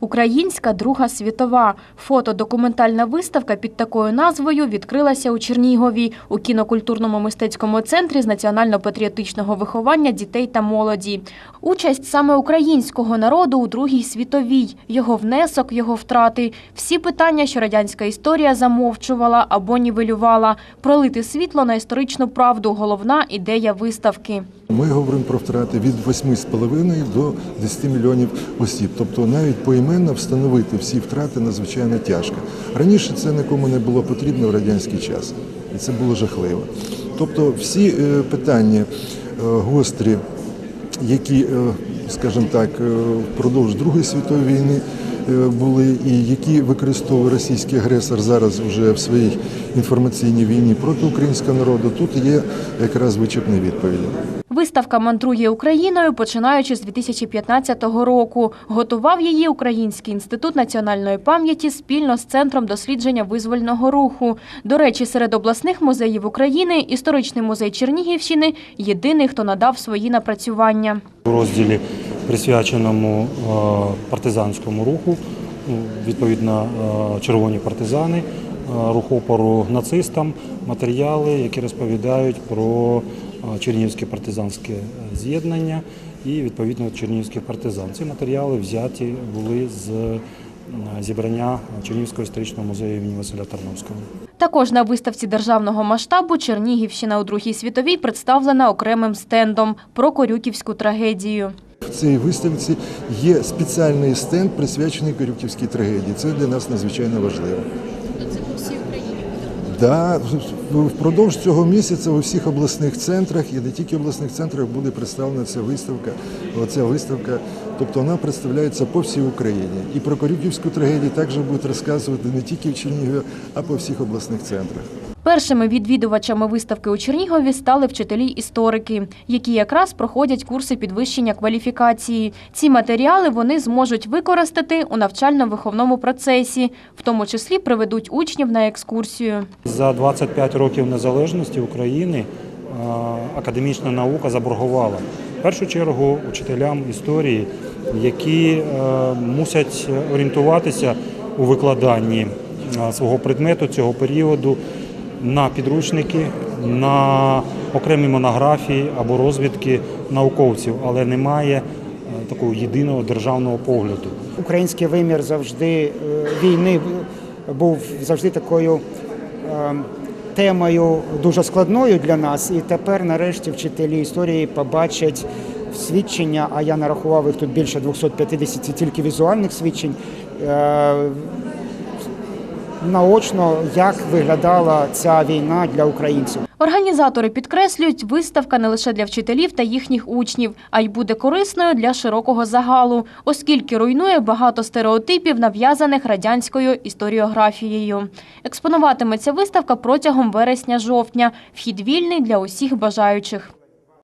Українська Друга світова фотодокументальна виставка під такою назвою відкрилася у Чернігові у кінокультурному мистецькому центрі з національно-патріотичного виховання дітей та молоді. Участь саме українського народу у Другій світовій, його внесок, його втрати, всі питання, що радянська історія замовчувала або нівелювала, пролити світло на історичну правду головна ідея виставки. Ми говоримо про втрати від 8,5 до 10 мільйонів осіб. Тобто навіть поіменно встановити всі втрати надзвичайно тяжко. Раніше це нікому не було потрібно в радянський час, і це було жахливо. Тобто, всі е, питання е, гострі, які, е, скажімо так, впродовж Другої світової війни були, і які використовує російський агресор зараз вже в своїй інформаційній війні проти українського народу, тут є якраз вичерпні відповіді. Виставка мандрує Україною, починаючи з 2015 року. Готував її Український інститут національної пам'яті спільно з Центром дослідження визвольного руху. До речі, серед обласних музеїв України історичний музей Чернігівщини єдиний, хто надав свої напрацювання. у розділі, присвяченому е, партизанському руху, відповідно, е, червоні партизани, е, рух опору нацистам, матеріали, які розповідають про Чернігівське партизанське з'єднання і відповідно чернігівських партизан. Ці матеріали взяті були з е, зібрання Чернігівського історичного музею імені Василя Тарновського. Також на виставці державного масштабу Чернігівщина у Другій світовій представлена окремим стендом про Корюківську трагедію. В цій виставці є спеціальний стенд, присвячений Корюківській трагедії. Це для нас надзвичайно важливо. Це по всій Україні Да, впродовж цього місяця у всіх обласних центрах і не тільки обласних центрах буде представлена ця виставка. Оця виставка, тобто вона представляється по всій Україні. І про Корюківську трагедію також будуть розказувати не тільки в Чернігові, а по всіх обласних центрах. Першими відвідувачами виставки у Чернігові стали вчителі-історики, які якраз проходять курси підвищення кваліфікації. Ці матеріали вони зможуть використати у навчально-виховному процесі, в тому числі приведуть учнів на екскурсію. За 25 років незалежності України е, академічна наука заборгувала в першу чергу учителям історії, які е, мусять орієнтуватися у викладанні е, свого предмету цього періоду на підручники, на окремі монографії або розвідки науковців, але немає е, такого єдиного державного погляду. Український вимір завжди е, війни був завжди такою е, темою дуже складною для нас. І тепер, нарешті, вчителі історії побачать свідчення, а я нарахував їх тут більше 250 тільки візуальних свідчень. Наочно, як виглядала ця війна для українців. Організатори підкреслюють, виставка не лише для вчителів та їхніх учнів, а й буде корисною для широкого загалу, оскільки руйнує багато стереотипів, нав'язаних радянською історіографією. Експонуватиметься виставка протягом вересня-жовтня. Вхід вільний для усіх бажаючих.